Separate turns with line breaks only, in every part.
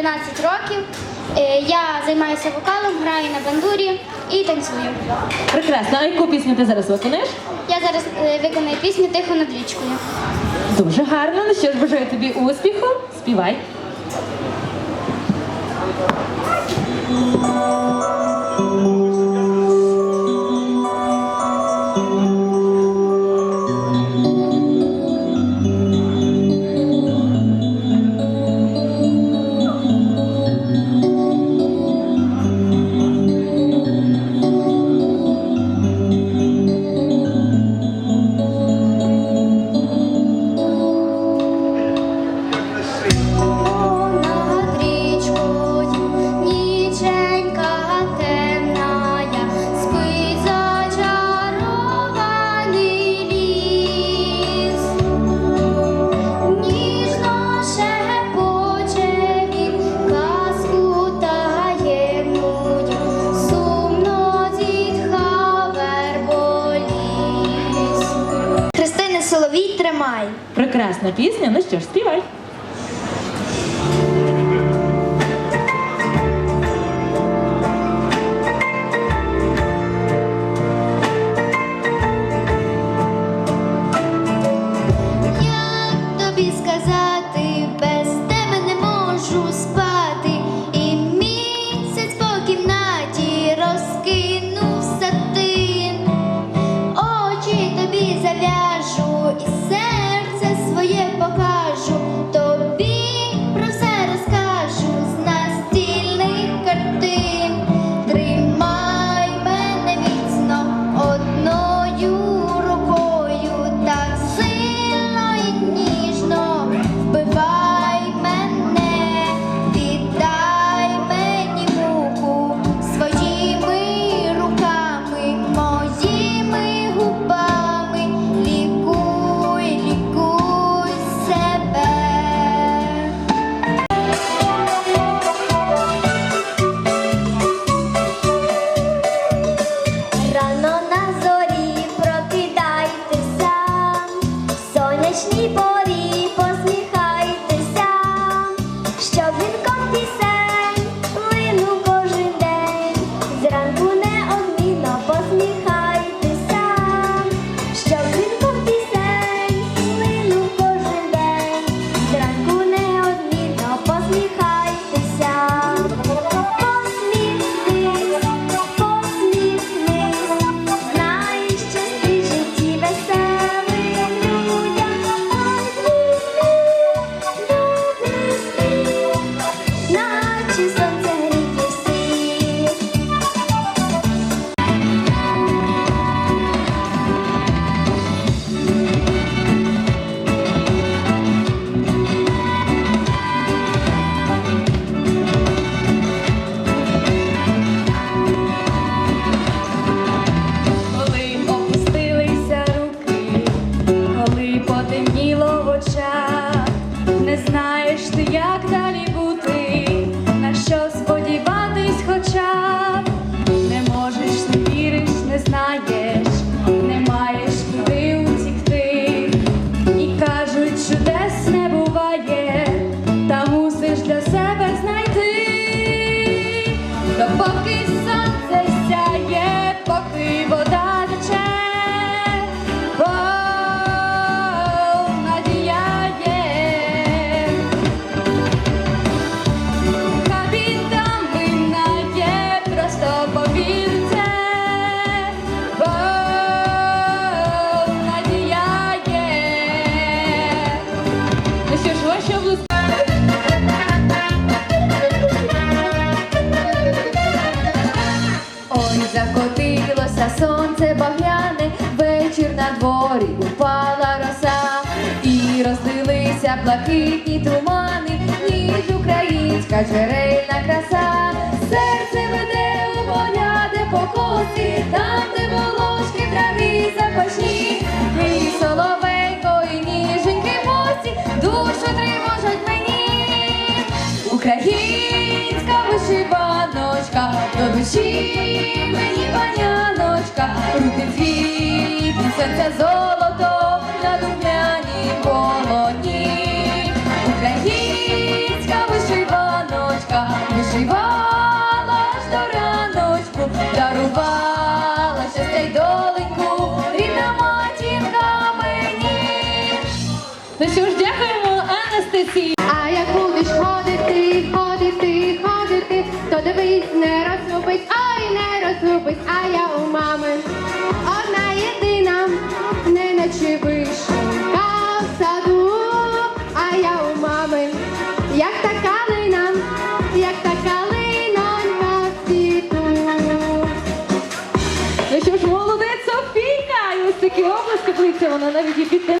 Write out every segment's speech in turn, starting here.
11 років. Е, я займаюся вокалом, граю на бандурі і танцюю.
Прекрасно. А яку пісню ти зараз виконуєш?
Я зараз е, виконую пісню тихо над річкою.
Дуже гарно. Ну що ж бажаю тобі успіху. Співай. Прекрасна пісня. Ну що ж, співай.
так далеко. сонце
багряне, вечір на дворі упала роса, і розлилися блакитні тумани, ніж українська джерельна краса, серце веде у поля, де покоси, там, де волошки трави запашні. Спиши мені паняночка, руки цвітні, серце золото на духмяній полотні. Українська вишиваночка,
вишивала ж до раночку, дарувала щастя й доленьку, рідна матінка мені.
Ну що ж, дякуємо Анастасії. А як будеш
ходити, ходити, ходити, то дивись не вона навіть і під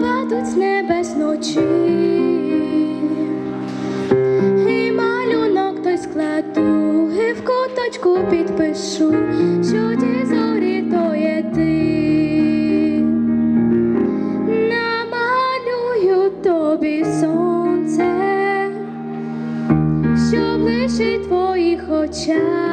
падуть з небес ночі, і малюнок той складу, і в куточку
підпишу, що ті зорі то є ти, намалюю тобі сонце, що ближче твоїх очах.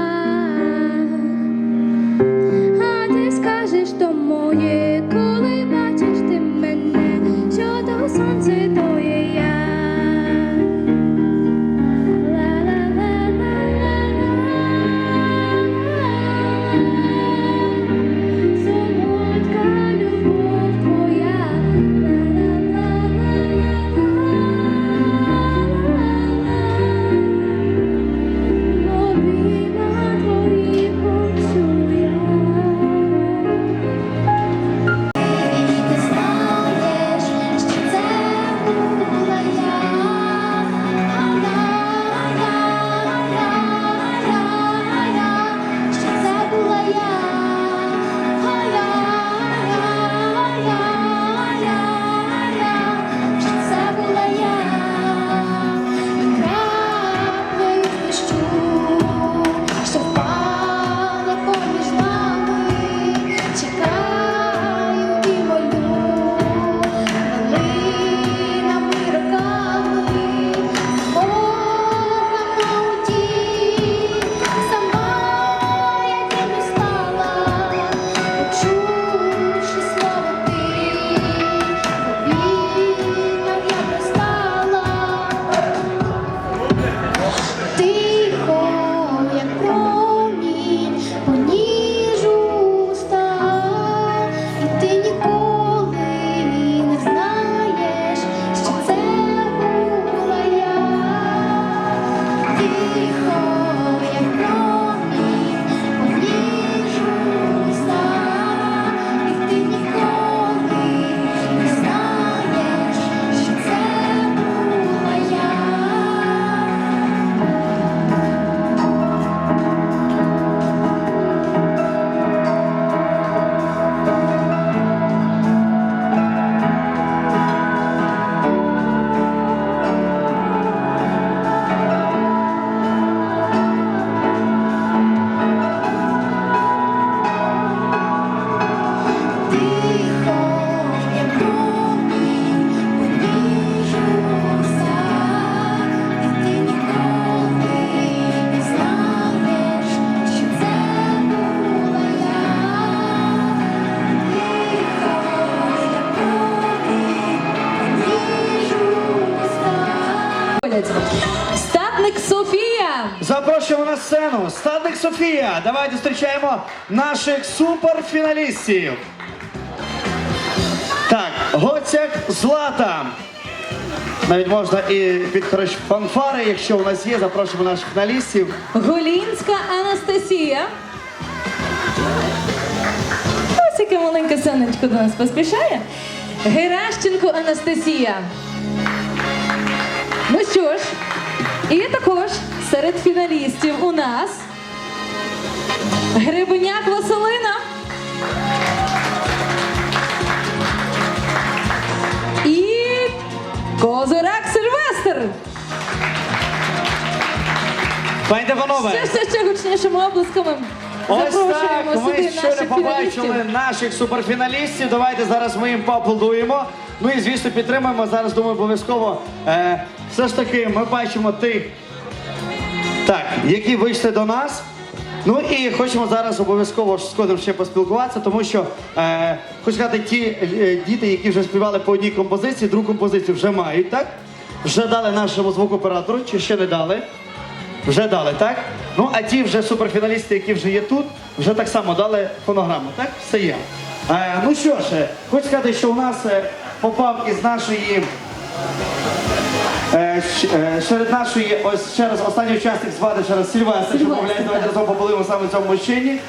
Запрошуємо на сцену Стадник Софія. Давайте зустрічаємо наших суперфіналістів. Так, Гоцяк Злата. Навіть можна і під фанфари, якщо у нас є, запрошуємо наших фіналістів.
Голінська Анастасія. Ось яке маленьке сонечко до нас поспішає. Геращенко Анастасія. Ну що ж, і також серед фіналістів у нас Грибняк Василина. І Козирак Сильвестр.
Пані Деванове,
Ще ще ще гучнішими облисками.
ось
Запрошуємо
так, ми
сюди
щойно
наших
побачили
фіналістів.
наших суперфіналістів. Давайте зараз ми їм поаплодуємо. Ну і звісно підтримаємо. Зараз думаю, обов'язково. Е, все ж таки, ми бачимо тих, так, які вийшли до нас. Ну і хочемо зараз обов'язково з Кодом ще поспілкуватися, тому що е, хочу сказати, ті е, діти, які вже співали по одній композиції, другу композицію вже мають, так? Вже дали нашому звукоператору, чи ще не дали? Вже дали, так? Ну, а ті вже суперфіналісти, які вже є тут, вже так само дали фонограму, так? Все є. Е, ну що ж, е, хочу сказати, що у нас е, попав із нашої. Серед нашої, ось ще раз, останній учасник звати ще раз Сільвестр, що мовляє, давайте разом побалимо саме цьому мужчині.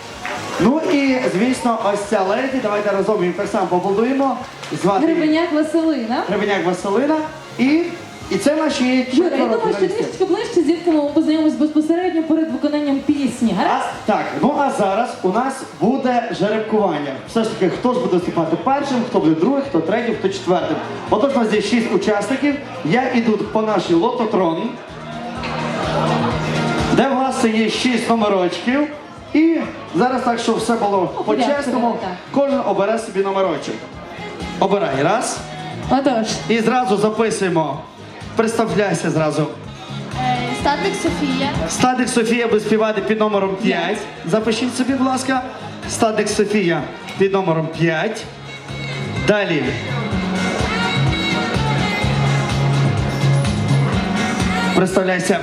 Ну і, звісно, ось ця леді, давайте разом їм так само побудуємо. Звати її
Василина.
Гребеняк Василина. І, і це наші
Юра, я думаю, що трішечки ближче з ми познайомимось безпосередньо перед виконанням пісні. Гаразд?
А, так, ну а зараз у нас буде жеребкування. Все ж таки, хто ж буде виступати першим, хто буде другим, хто третім, хто четвертим. Отож, у нас є шість учасників. Я іду по нашій лототрон, де власне є шість номерочків. І Зараз так, щоб все було
порядку,
по-чесному.
так.
Кожен обере собі номерочок. Обирай раз.
Отож,
І зразу записуємо. Представляйся зразу.
Статик Софія.
Стадик Софія буде співати під номером 5. Запишіть собі, будь ласка. Стадик Софія під номером 5. Далі. Представляйся.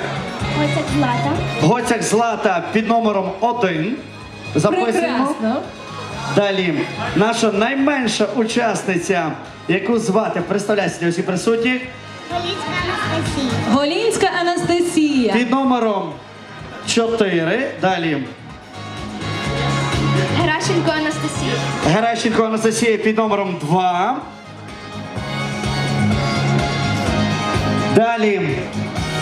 Оця Злата.
Гоцяк Злата під номером 1. Записуємо.
прекрасно.
Далі. Наша найменша учасниця, яку звати, представляйся усі присутні,
Галіцька Анастасія.
Голінська Анастасія.
під номером 4. Далі.
Геращенко Анастасія.
Геращенко Анастасія під номером 2. Далі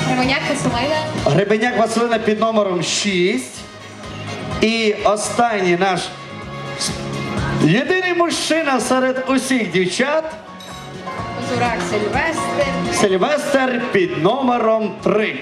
Грибоняк Василина.
Гребеняк Василина під номером 6. І останній наш єдиний мужчина серед усіх дівчат
Козурак Сильвестр.
Сильвестр під номером 3.